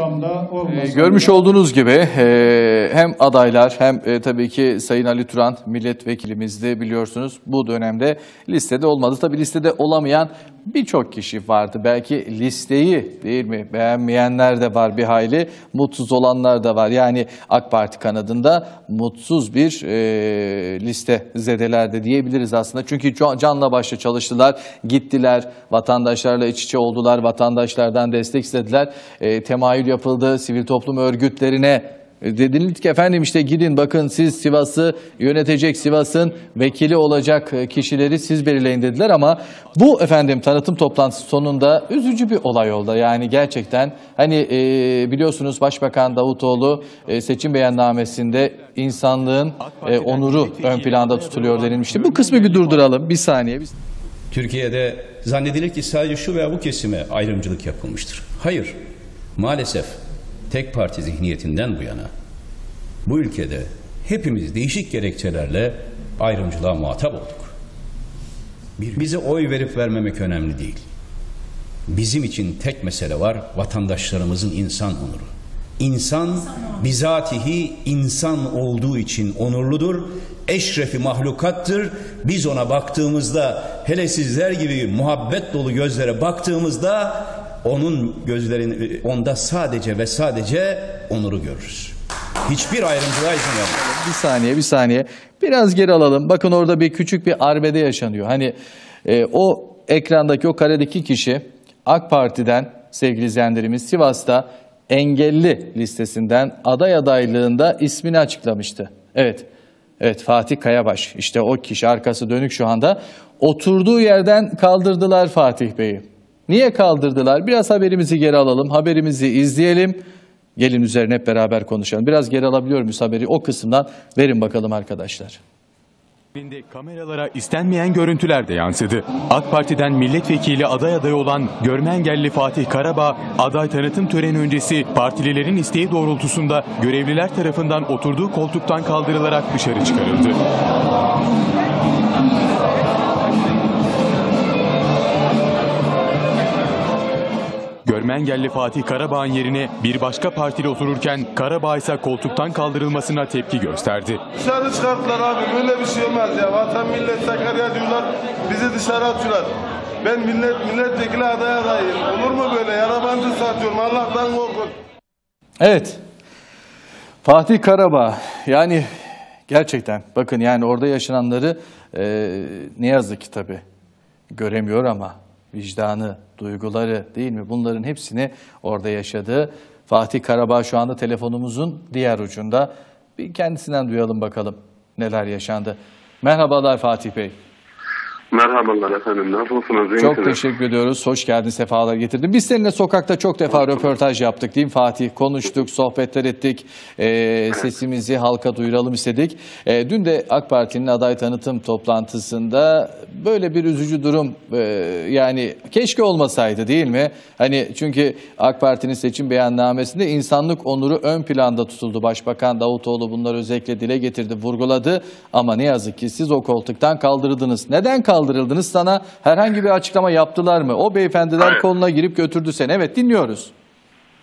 olsam da olmasam Ee, Görmüş da olduğunuz gibi e, hem adaylar hem e, tabii ki Sayın Ali Turan milletvekilimizdi biliyorsunuz. Bu dönemde listede olmadı. Tabii listede olamayan birçok kişi vardı. Belki listeyi değil mi beğenmeyenler de var bir hayli. Mutsuz olanlar da var. Yani AK Parti kanadında mutsuz bir e, liste zedeler de diyebiliriz aslında. Çünkü ca- canla başla çalıştılar, gittiler, vatandaşlarla iç içe oldular, vatandaşlardan destek istediler. E, temayül yapıldı, sivil toplum örgütlerine e, Dediniz ki efendim işte gidin bakın siz Sivas'ı yönetecek Sivas'ın vekili olacak e, kişileri siz belirleyin dediler ama bu efendim tanıtım toplantısı sonunda üzücü bir olay oldu. Yani gerçekten hani e, biliyorsunuz Başbakan Davutoğlu e, seçim beyannamesinde insanlığın e, onuru ön planda tutuluyor denilmişti. Bu kısmı bir durduralım bir saniye. Türkiye'de zannedilir ki sadece şu veya bu kesime ayrımcılık yapılmıştır. Hayır. Maalesef tek parti zihniyetinden bu yana bu ülkede hepimiz değişik gerekçelerle ayrımcılığa muhatap olduk. Bize oy verip vermemek önemli değil. Bizim için tek mesele var vatandaşlarımızın insan onuru. İnsan bizatihi insan olduğu için onurludur. Eşrefi mahlukattır. Biz ona baktığımızda hele sizler gibi muhabbet dolu gözlere baktığımızda onun gözlerin onda sadece ve sadece onuru görürüz. Hiçbir ayrımcılığa izin vermeyiz. Bir saniye, bir saniye. Biraz geri alalım. Bakın orada bir küçük bir arbede yaşanıyor. Hani e, o ekrandaki o karedeki kişi AK Parti'den sevgili izleyenlerimiz Sivas'ta engelli listesinden aday adaylığında ismini açıklamıştı. Evet. Evet Fatih Kayabaş işte o kişi arkası dönük şu anda. Oturduğu yerden kaldırdılar Fatih Bey'i. Niye kaldırdılar? Biraz haberimizi geri alalım. Haberimizi izleyelim. Gelin üzerine hep beraber konuşalım. Biraz geri alabiliyor muyuz haberi? O kısımdan verin bakalım arkadaşlar. Kameralara istenmeyen görüntüler de yansıdı. AK Parti'den milletvekili aday adayı olan görme engelli Fatih Karabağ, aday tanıtım töreni öncesi partililerin isteği doğrultusunda görevliler tarafından oturduğu koltuktan kaldırılarak dışarı çıkarıldı. Görme engelli Fatih Karabağ'ın yerine bir başka partili otururken Karabağ ise koltuktan kaldırılmasına tepki gösterdi. Dışarı çıkarttılar abi. Böyle bir şey olmaz ya. Vatan millet Sakarya diyorlar. Bizi dışarı atıyorlar. Ben millet milletvekili aday adayım. Olur mu böyle? Yarabancı satıyorum. Allah'tan korkun. Evet. Fatih Karabağ yani gerçekten bakın yani orada yaşananları e, ne yazık ki tabii göremiyor ama vicdanı, duyguları değil mi? Bunların hepsini orada yaşadı. Fatih Karabağ şu anda telefonumuzun diğer ucunda. Bir kendisinden duyalım bakalım neler yaşandı. Merhabalar Fatih Bey. Merhabalar efendim. Nasılsınız? İyi Çok misiniz? teşekkür ediyoruz. Hoş geldin, sefalar getirdin. Biz seninle sokakta çok defa röportaj yaptık değil mi Fatih? Konuştuk, sohbetler ettik. Ee, sesimizi halka duyuralım istedik. Ee, dün de AK Parti'nin aday tanıtım toplantısında böyle bir üzücü durum e, yani keşke olmasaydı değil mi? Hani çünkü AK Parti'nin seçim beyannamesinde insanlık onuru ön planda tutuldu. Başbakan Davutoğlu bunları özellikle dile getirdi, vurguladı. Ama ne yazık ki siz o koltuktan kaldırıldınız. Neden kaldırıldınız? Sana herhangi bir açıklama yaptılar mı? O beyefendiler Hayır. koluna girip götürdü seni. Evet dinliyoruz.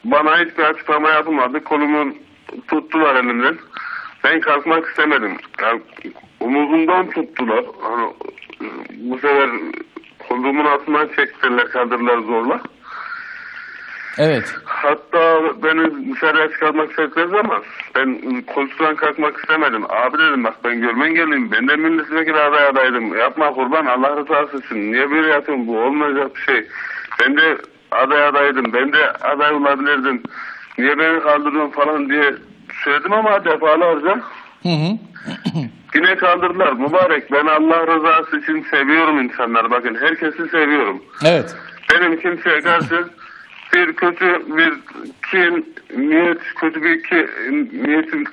Bana hiçbir açıklama yapılmadı. Kolumu tuttular elimden. Ben kalkmak istemedim. Yani omuzumdan tuttular. Hani, bu sefer kolumun altından çektiler, kaldırdılar zorla. Evet. Hatta beni dışarıya çıkarmak istediler ama ben koltuktan kalkmak istemedim. Abi dedim bak ben görmen geleyim. Ben de milletvekili aday adaydım. Yapma kurban Allah rızası için. Niye böyle yapıyorsun? Bu olmayacak bir şey. Ben de aday adaydım. Ben de aday olabilirdim. Niye beni kaldırıyorsun falan diye söyledim ama defalarca. Hı hı. Yine kaldırdılar. Mübarek ben Allah rızası için seviyorum insanları. Bakın herkesi seviyorum. Evet. Benim kimseye karşı bir kötü bir kin, niyet, kötü bir ki, niyetim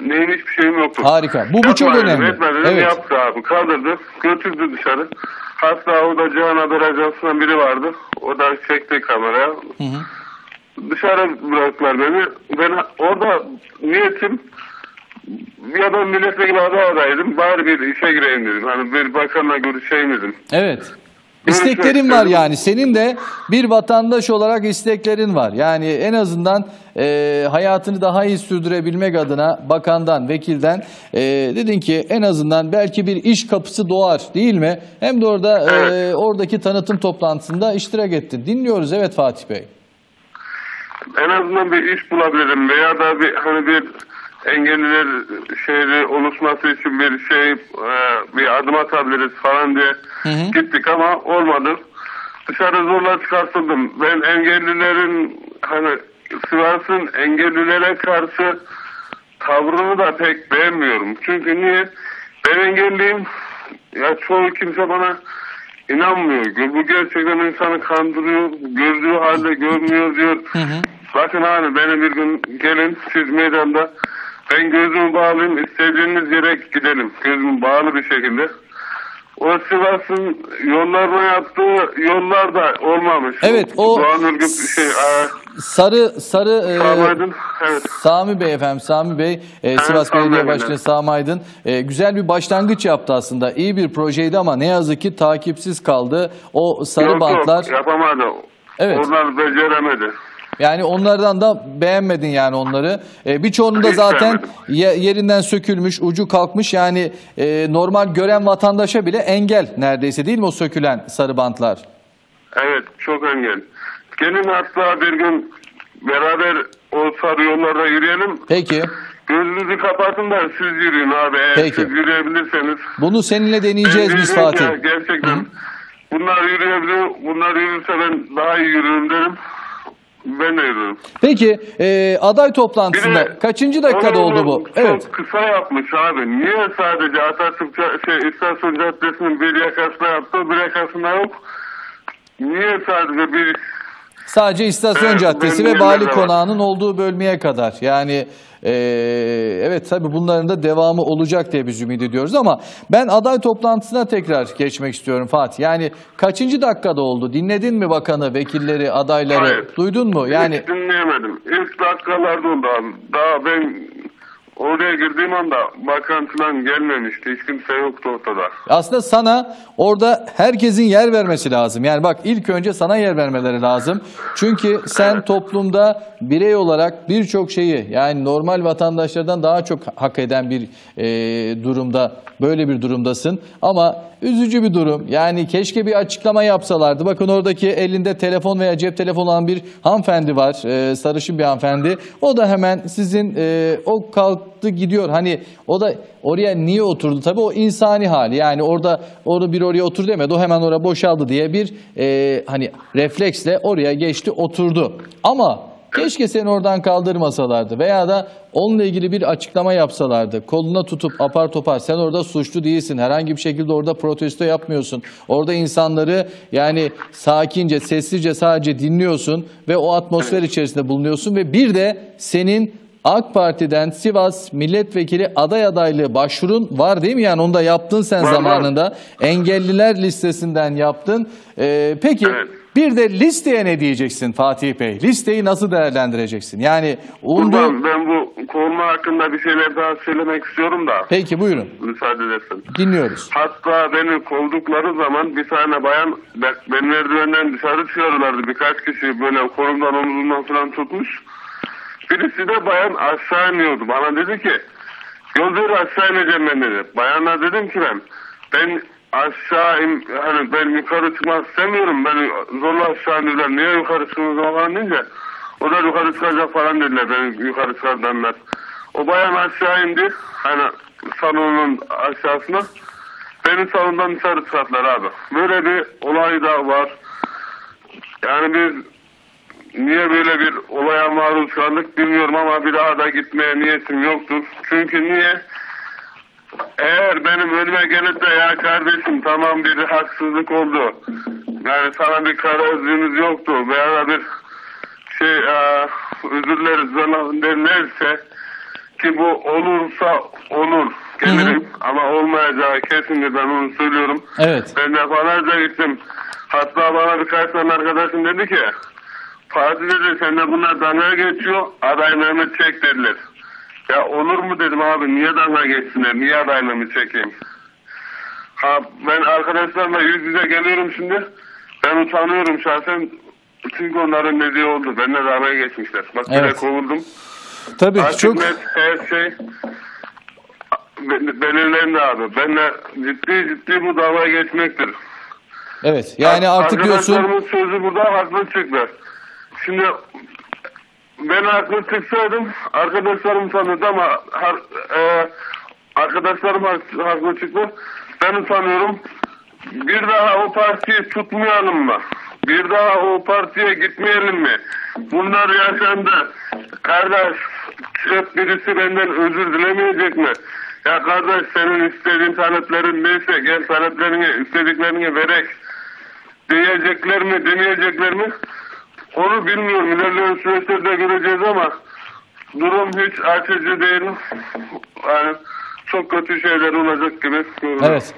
neymiş bir şeyim yoktu. Harika. Bu- bu çok Yapma önemli. Etme dedim, Evet. yaptı abi. Kaldırdı, götürdü dışarı. Hatta orada Cihan Haber Ajansı'ndan biri vardı. O da çekti kameraya. Dışarı bıraktılar beni. Ben orada niyetim ya ben milletvekili aday adaydım. Bari bir işe gireyim dedim. Hani bir bakanla görüşeyim dedim. Evet. İsteklerin var yani. Senin de bir vatandaş olarak isteklerin var. Yani en azından e, hayatını daha iyi sürdürebilmek adına bakandan, vekilden e, dedin ki en azından belki bir iş kapısı doğar değil mi? Hem de orada e, oradaki tanıtım toplantısında iştirak ettin. Dinliyoruz evet Fatih Bey. En azından bir iş bulabilirim veya da bir hani bir engelliler şehri oluşması için bir şey e, bir adım atabiliriz falan diye gittik ama olmadı. Dışarı zorla çıkartıldım. Ben engellilerin hani Sivas'ın engellilere karşı tavrını da pek beğenmiyorum. Çünkü niye? Ben engelliyim. Ya çoğu kimse bana inanmıyor. Bu gerçekten insanı kandırıyor. Gördüğü halde görmüyor diyor. Bakın abi beni bir gün gelin siz meydanda ben gözümü bağlayayım istediğiniz yere gidelim. Gözümü bağlı bir şekilde. O Sivas'ın yollarına yaptığı yollar da olmamış. Evet, o- Doğan Ürgüp şey, e, Sarı sarı e, Sami Aydın, evet. Sami Bey efendim Sami Bey e, Sivas Sami Belediye Başkanı evet. Sami Aydın e, güzel bir başlangıç yaptı aslında. İyi bir projeydi ama ne yazık ki takipsiz kaldı. O sarı yok, bantlar Yok, yapamadı. Evet. Onlar beceremedi. Yani onlardan da beğenmedin yani onları. E, birçoğunun da Hiç zaten ye- yerinden sökülmüş, ucu kalkmış. Yani e, normal gören vatandaşa bile engel neredeyse değil mi o sökülen sarı bantlar? Evet çok engel. Gelin hatta bir gün beraber o sarı yollarda yürüyelim. Peki. Gözünüzü kapatın da siz yürüyün abi. Eğer Peki. siz yürüyebilirseniz. Bunu seninle deneyeceğiz Ben biz Fatih. ya, gerçekten. Bunlar yürüyebiliyor. Bunlar yürürse ben daha iyi yürürüm derim. Ben yürürüm. Peki e, aday Bir toplantısında de kaçıncı dakikada oldu bu? Çok Evet. kısa yapmış abi. Niye sadece Atatürk Ca- şey, İstasyon Caddesi'nin bir yakasına yaptı, bir yakasına yok? Niye sadece bir Sadece İstasyon Evet, Caddesi ve Bali. Konağı'nın olduğu bölmeye kadar. Yani e, evet tabii bunların da devamı olacak diye biz ümit ediyoruz ama ben aday toplantısına tekrar geçmek istiyorum Fatih. Yani kaçıncı dakikada oldu? Dinledin mi bakanı, vekilleri, adayları? Hayır. Duydun mu? Yani Hiç dinleyemedim. İlk dakikalarda oldu. Daha ben oraya girdiğim anda bakan falan gelmemişti. Hiç kimse yoktu ortada. Aslında sana orada herkesin yer vermesi lazım. Yani bak ilk önce sana yer vermeleri lazım. Çünkü sen toplumda birey olarak birçok şeyi yani normal vatandaşlardan daha çok hak eden bir e, durumda böyle bir durumdasın. Ama üzücü bir durum. Yani keşke bir açıklama yapsalardı. Bakın oradaki elinde telefon veya cep telefonu olan bir hanımefendi var. e, sarışın bir hanımefendi. O da hemen sizin e, o kalktı gidiyor. Hani o da oraya niye oturdu? Tabii o insani hali. Yani orada orada bir oraya otur demedi. O hemen oraya boşaldı diye bir e, hani refleksle oraya geçti oturdu. Ama keşke seni oradan kaldırmasalardı veya da onunla ilgili bir açıklama yapsalardı. Koluna tutup apar topar sen orada suçlu değilsin. Herhangi bir şekilde orada protesto yapmıyorsun. Orada insanları yani sakince, sessizce sadece dinliyorsun ve o atmosfer içerisinde bulunuyorsun ve bir de senin AK Parti'den Sivas milletvekili aday adaylığı başvurun var değil mi? Yani onu da yaptın sen Var, var. zamanında. Engelliler listesinden yaptın. Ee, peki Evet. bir de listeye ne diyeceksin Fatih Bey? Listeyi nasıl değerlendireceksin? Yani umdu... Buradan ben bu konu hakkında bir şeyler daha söylemek istiyorum da. Peki buyurun. Müsaade edersen. Dinliyoruz. Hatta beni kovdukları zaman bir tane bayan be- beni merdivenden dışarı çıkarırlardı. Birkaç kişi böyle kolumdan omuzumdan falan tutmuş. Birisi de bayan aşağı iniyordu. Bana dedi ki yoldur aşağı ineceğim ben dedi. Bayana dedim ki ben ben aşağı in, hani ben yukarı çıkmak istemiyorum. Ben zorla aşağı indiler. Niye yukarı çıkıyorsunuz falan deyince o da yukarı çıkacak falan dediler. Beni yukarı çıkardanlar. O bayan aşağı indi. Hani salonun aşağısına. Beni salondan dışarı çıkarttılar abi. Böyle bir olay da var. Yani biz niye böyle bir olaya maruz kaldık bilmiyorum ama bir daha da gitmeye niyetim yoktur. Çünkü niye? Eğer benim önüme gelip de ya kardeşim tamam bir haksızlık oldu. Yani sana bir kara özlüğünüz yoktu veya bir şey e, özür dileriz falan derlerse ki bu olursa olur gelirim ama olmayacağı kesindir ben onu söylüyorum. Evet. Ben defalarca gittim. Hatta bana birkaç tane arkadaşım dedi ki Fatih dedi sende bunlar dalga geçiyor adaylığını çek dediler. Ya olur mu dedim abi niye dalga geçsinler niye adaylığımı çekeyim. Ha, ben arkadaşlarla yüz yüze geliyorum şimdi. Ben utanıyorum şahsen. Çünkü onların dediği oldu. Benimle davaya geçmişler. Bak Evet. kovuldum. Tabii Artık çok net her şey be- belirlendi abi. Benimle ciddi ciddi bu davaya geçmektir. evet yani artık diyorsun Arkadaşlarımın sözü burada haklı çıktı. Şimdi ben haklı çıksaydım arkadaşlarım tanıdı ama har, e, arkadaşlarım hak- haklı çıktı. Ben utanıyorum. Bir daha o partiyi tutmayalım mı? Bir daha o partiye gitmeyelim mi? Bunlar yaşandı. Kardeş hep birisi benden özür dilemeyecek mi? Ya kardeş senin istediğin taleplerin neyse gel taleplerini istediklerini verek diyecekler mi demeyecekler mi? Onu bilmiyorum. İlerleyen süreçlerde göreceğiz ama durum hiç açıcı değil. Yani çok kötü şeyler olacak gibi görünüyor. Evet.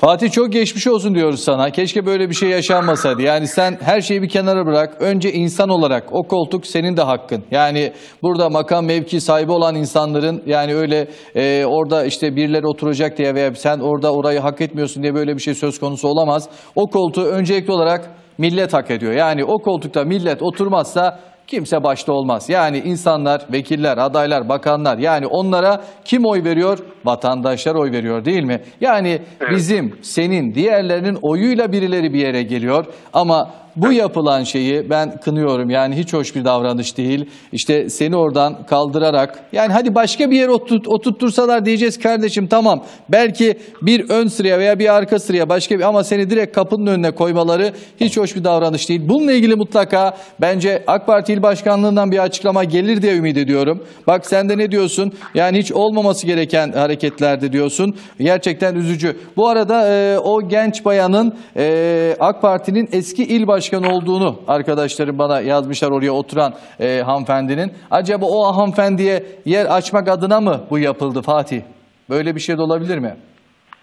Fatih çok geçmiş olsun diyoruz sana. Keşke böyle bir şey yaşanmasaydı. Yani sen her şeyi bir kenara bırak. Önce insan olarak o koltuk senin de hakkın. Yani burada makam mevki sahibi olan insanların yani öyle e, orada işte birileri oturacak diye veya sen orada orayı hak etmiyorsun diye böyle bir şey söz konusu olamaz. O koltuğu öncelikli olarak millet hak ediyor. Yani o koltukta millet oturmazsa kimse başta olmaz. Yani insanlar, vekiller, adaylar, bakanlar yani onlara kim oy veriyor? Vatandaşlar oy veriyor değil mi? Yani bizim, senin, diğerlerinin oyuyla birileri bir yere geliyor ama bu yapılan şeyi ben kınıyorum. Yani hiç hoş bir davranış değil. İşte seni oradan kaldırarak yani hadi başka bir yere oturt, oturtursalar diyeceğiz kardeşim tamam. Belki bir ön sıraya veya bir arka sıraya başka bir ama seni direkt kapının önüne koymaları hiç hoş bir davranış değil. Bununla ilgili mutlaka bence AK Parti İl Başkanlığından bir açıklama gelir diye ümit ediyorum. Bak sen de ne diyorsun? Yani hiç olmaması gereken hareketlerde diyorsun. Gerçekten üzücü. Bu arada e, o genç bayanın e, AK Parti'nin eski il başkanı olduğunu arkadaşlarım bana yazmışlar oraya oturan e, hanımefendinin. Acaba o hanımefendiye yer açmak adına mı bu yapıldı Fatih? Böyle bir şey de olabilir mi?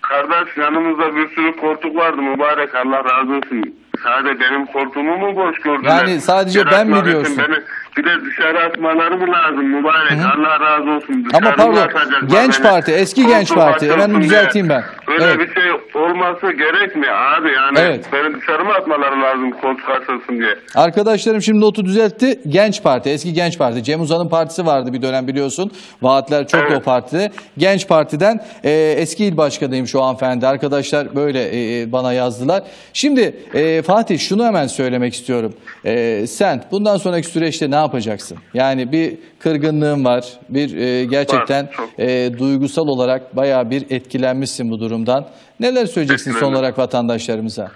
Kardeş yanımızda bir sürü koltuk vardı mübarek Allah razı olsun. Sadece benim koltuğumu mu boş gördüler? Yani sadece ben mi diyorsun? Beni, bir de dışarı atmaları mı lazım mübarek Allah razı olsun. Ama Dışarı pardon, mı atacaklar Genç beni? Parti, eski Genç Koltuğu Parti. Hemen açılsın düzelteyim ben. Öyle Evet. bir şey olması gerekmiyor abi yani. Evet. Beni dışarı mı atmaları lazım koltuk açılsın diye. Arkadaşlarım şimdi notu düzeltti. Genç Parti, eski Genç Parti. Cem Uzan'ın partisi vardı bir dönem biliyorsun. Vaatler çok Evet. o partide. Genç Parti'den e, eski il başkanıyım şu hanımefendi. Arkadaşlar böyle e, bana yazdılar. Şimdi e, Fatih şunu hemen söylemek istiyorum. E, sen bundan sonraki süreçte ne yapacaksın? Yani bir kırgınlığın var. Bir e, gerçekten Var, e, duygusal olarak bayağı bir etkilenmişsin bu durumdan. Neler söyleyeceksin son olarak vatandaşlarımıza?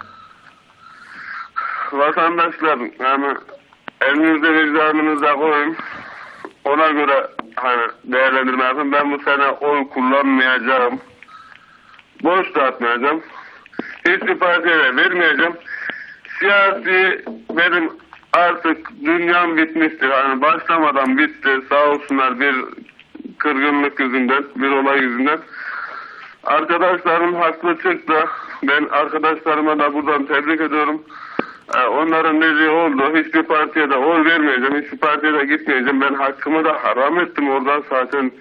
vatandaşlar yani elinizde vicdanınıza koyun. Ona göre hani değerlendirme yapın. Ben bu sene oy kullanmayacağım. Boş dağıtmayacağım. Hiçbir partiye vermeyeceğim. Siyasi benim artık dünyam bitmiştir. Hani başlamadan bitti. Sağ olsunlar bir kırgınlık yüzünden, bir olay yüzünden. Arkadaşlarım haklı çıktı. Ben arkadaşlarıma da buradan tebrik ediyorum. Ee, Onların dediği oldu. Hiçbir partiye de oy vermeyeceğim. Hiçbir partiye de gitmeyeceğim. Ben hakkımı da haram ettim oradan zaten.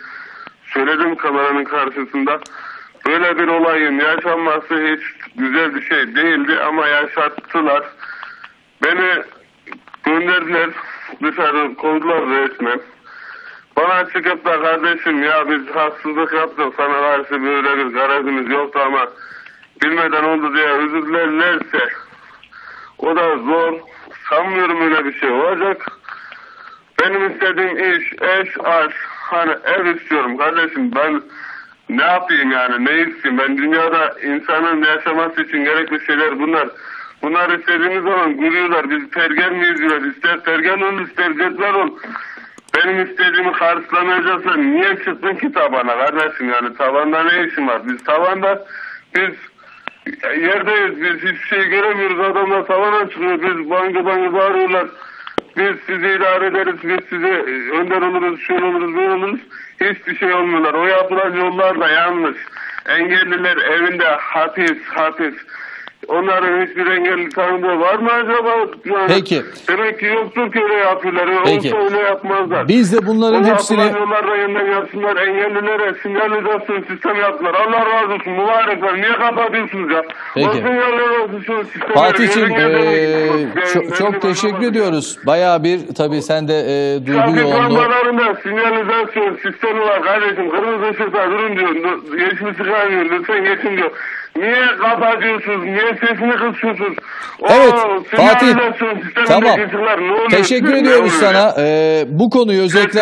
Söyledim kameranın karşısında. Böyle bir olayın yaşanması hiç güzel bir şey değildi ama yaşattılar. Beni gönderdiler dışarı kovdular resmen. Bana çıkıp da kardeşim ya biz haksızlık yaptık sana karşı böyle bir garajımız yoktu ama bilmeden oldu diye özür dilerlerse o da zor. Sanmıyorum öyle bir şey olacak. Benim istediğim iş, eş, aş, hani ev istiyorum kardeşim ben ne yapayım yani ne isteyeyim ben dünyada insanın yaşaması için gerekli şeyler bunlar. Bunlar istediğimiz zaman gülüyorlar. Biz tergen miyiz diyorlar. İster tergen ol ister cetvel ol. Benim istediğimi karşılamayacaksan niye çıktın ki tabana kardeşim? Yani tabanda ne işin var? Biz tavanda biz yerdeyiz. Biz hiçbir şey göremiyoruz. Adamlar tavana çıkıyor. Biz bangı bangı bağırıyorlar. Biz sizi idare ederiz. Biz size e, önder oluruz şöyle oluruz böyle oluruz hiçbir şey olmuyorlar. O yapılan yollar da yanlış. Engelliler evinde hapis hapis Onların hiçbir engelli tanıdığı var mı acaba? Yani Peki. Demek ki yoktur ki öyle yapıyorlar. Peki. Olsa öyle yapmazlar. Biz de bunların O hepsini yollarda yeniden yapsınlar. Engellilere sinyalizasyon sistemi yaptılar. Allah razı olsun. Mübarekler. Niye kapatıyorsunuz ya? Peki. Fatih'ciğim Ben- çok, çok teşekkür ediyoruz. Bayağı bir tabii sen de eee duygu yoğunluğu. lambalarında sinyalizasyon sistemi var kardeşim. Kırmızı ışıkta durun diyor. Yeşil ışık yanıyor. Lütfen geçin diyor. Niye kapatıyorsunuz? Niye sesini kısıyorsunuz? O Evet Fatih tamam teşekkür ediyoruz sana. Eee, bu konuyu özellikle?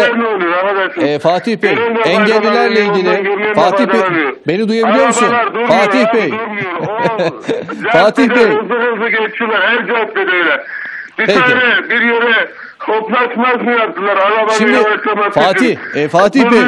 Eee, Fatih Bey engellilerle ilgili Fatih Bey beni duyabiliyor musun? Durmuyor Fatih Bey Fatih Bey. Hızlı hızlı geçiyorlar. Her caddede öyle. Bir Peki. tane bir yere hoplatmaz mı yaptılar? Arabanın Şimdi Fatih, e, Fatih Bey,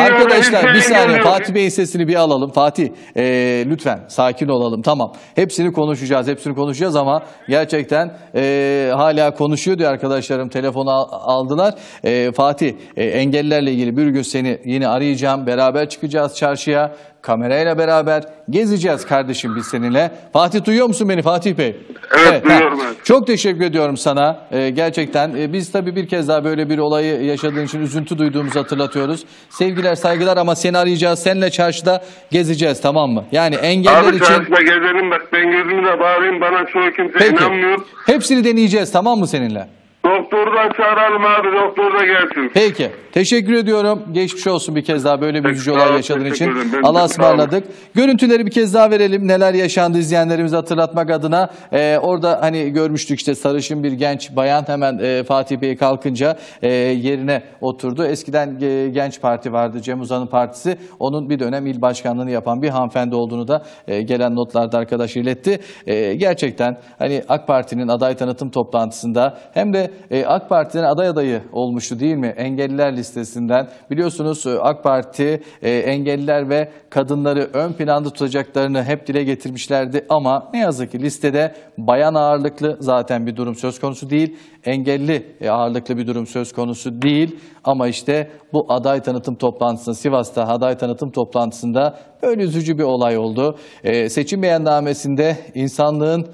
arkadaşlar bir saniye engel yok. Fatih Bey'in sesini bir alalım. Fatih, e, lütfen sakin olalım. Tamam, hepsini konuşacağız, hepsini konuşacağız ama gerçekten e, hala konuşuyor diyor arkadaşlarım. Telefonu al- aldılar. E, Fatih, e, engellilerle ilgili bir gün seni yine arayacağım. Beraber çıkacağız çarşıya. Kamerayla beraber gezeceğiz kardeşim biz seninle. Fatih duyuyor musun beni Fatih Bey? Evet, duyuyorum ha. evet. Çok teşekkür ediyorum sana. Ee, gerçekten e, biz tabii bir kez daha böyle bir olayı yaşadığın için üzüntü duyduğumuzu hatırlatıyoruz. Sevgiler, saygılar ama seni arayacağız. Seninle çarşıda gezeceğiz tamam mı? Yani engeller Abi için çarşıda gezelim bak ben gözümle bağırayım bana çoğu kimse Peki. inanmıyor. Hepsini deneyeceğiz tamam mı seninle? Doktoru da çağıralım abi doktor da gelsin. Peki. Teşekkür ediyorum. Geçmiş olsun bir kez daha böyle bir sağ olay ol, yaşadığın için. Allah'a ısmarladık. Görüntüleri bir kez daha verelim. Neler yaşandı izleyenlerimizi hatırlatmak adına. Ee, orada hani görmüştük işte sarışın bir genç bayan hemen e, Fatih Bey kalkınca e, yerine oturdu. Eskiden e, Genç Parti vardı. Cem Uzan'ın partisi. Onun bir dönem il başkanlığını yapan bir hanımefendi olduğunu da e, gelen notlarda arkadaş iletti. E, gerçekten hani AK Parti'nin aday tanıtım toplantısında hem de e, AK Parti'nin aday adayı olmuştu değil mi? Engelliler listesinden. Biliyorsunuz e, AK Parti e, engelliler ve kadınları ön planda tutacaklarını hep dile getirmişlerdi ama ne yazık ki listede bayan ağırlıklı zaten bir durum söz konusu değil. Engelli ağırlıklı bir durum söz konusu değil ama işte bu aday tanıtım toplantısında Sivas'ta aday tanıtım toplantısında böyle üzücü bir olay oldu. E, seçim beyannamesinde insanlığın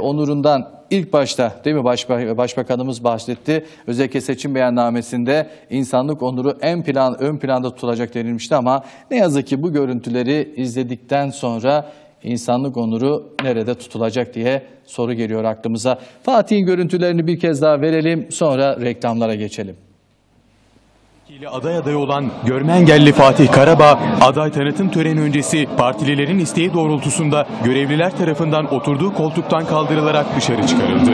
onurundan ilk başta değil mi Başba- Başbakanımız bahsetti. Özellikle seçim beyannamesinde insanlık onuru en plan ön planda tutulacak denilmişti ama ne yazık ki bu görüntüleri izledikten sonra insanlık onuru nerede tutulacak diye soru geliyor aklımıza. Fatih'in görüntülerini bir kez daha verelim sonra reklamlara geçelim. Vekili aday adayı olan görme engelli Fatih Karabağ, aday tanıtım töreni öncesi partililerin isteği doğrultusunda görevliler tarafından oturduğu koltuktan kaldırılarak dışarı çıkarıldı.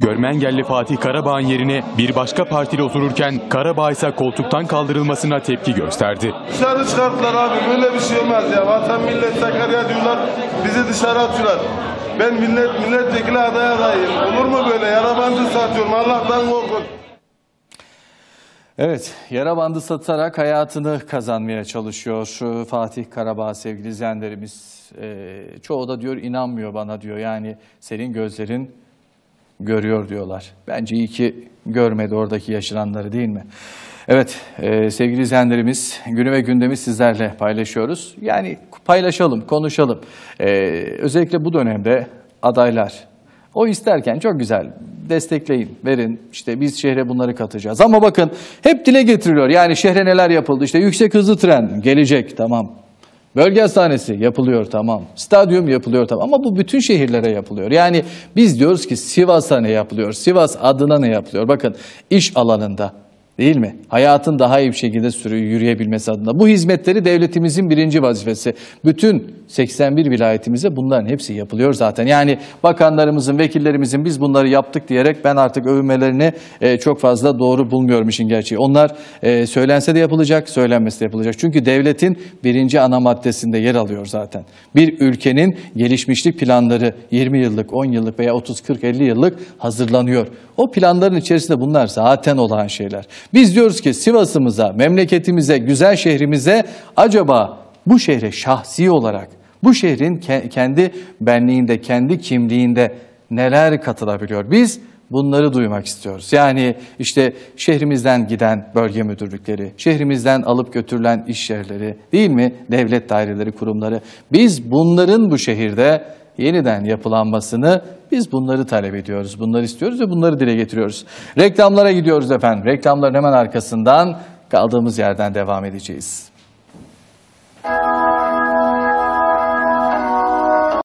Görme engelli Fatih Karabağ'ın yerine bir başka partili otururken Karabağ ise koltuktan kaldırılmasına tepki gösterdi. Dışarı çıkarttılar abi. Böyle bir şey olmaz ya. Vatan millet Sakarya diyorlar. Bizi dışarı atıyorlar. Ben millet milletvekili aday adayım. Olur mu böyle? Yarabancı satıyorum. Allah'tan korkun. Evet, yara bandı satarak hayatını kazanmaya çalışıyor Fatih Karabağ sevgili izleyenlerimiz. E, çoğu da diyor inanmıyor bana diyor. Yani senin gözlerin görüyor diyorlar. Bence iyi ki görmedi oradaki yaşananları değil mi? Evet e, sevgili izleyenlerimiz günü ve gündemi sizlerle paylaşıyoruz. Yani paylaşalım, konuşalım. E, özellikle bu dönemde adaylar o isterken çok güzel destekleyin, verin. İşte biz şehre bunları katacağız. Ama bakın hep dile getiriliyor. Yani şehre neler yapıldı? İşte yüksek hızlı tren gelecek tamam. Bölge hastanesi yapılıyor tamam. Stadyum yapılıyor tamam. Ama bu bütün şehirlere yapılıyor. Yani biz diyoruz ki Sivas'a ne yapılıyor? Sivas adına ne yapılıyor? Bakın iş alanında değil mi? Hayatın daha iyi bir şekilde sürü yürüyebilmesi adına. Bu hizmetleri devletimizin birinci vazifesi. Bütün 81 vilayetimize bunların hepsi yapılıyor zaten. Yani bakanlarımızın, vekillerimizin biz bunları yaptık diyerek ben artık övünmelerini e, çok fazla doğru bulmuyorum işin gerçeği. Onlar e, söylense de yapılacak, söylenmesi de yapılacak. Çünkü devletin birinci ana maddesinde yer alıyor zaten. Bir ülkenin gelişmişlik planları 20 yıllık, 10 yıllık veya 30, 40, 50 yıllık hazırlanıyor. O planların içerisinde bunlar zaten olan şeyler. Biz diyoruz ki Sivas'ımıza, memleketimize, güzel şehrimize acaba bu şehre şahsi olarak, bu şehrin ke- kendi benliğinde, kendi kimliğinde neler katılabiliyor? Biz Bunları duymak istiyoruz. Yani işte şehrimizden giden bölge müdürlükleri, şehrimizden alıp götürülen iş yerleri, değil mi? Devlet daireleri, kurumları. Biz bunların bu şehirde yeniden yapılanmasını biz bunları talep ediyoruz. Bunları istiyoruz ve bunları dile getiriyoruz. Reklamlara gidiyoruz efendim. Reklamların hemen arkasından kaldığımız yerden devam edeceğiz.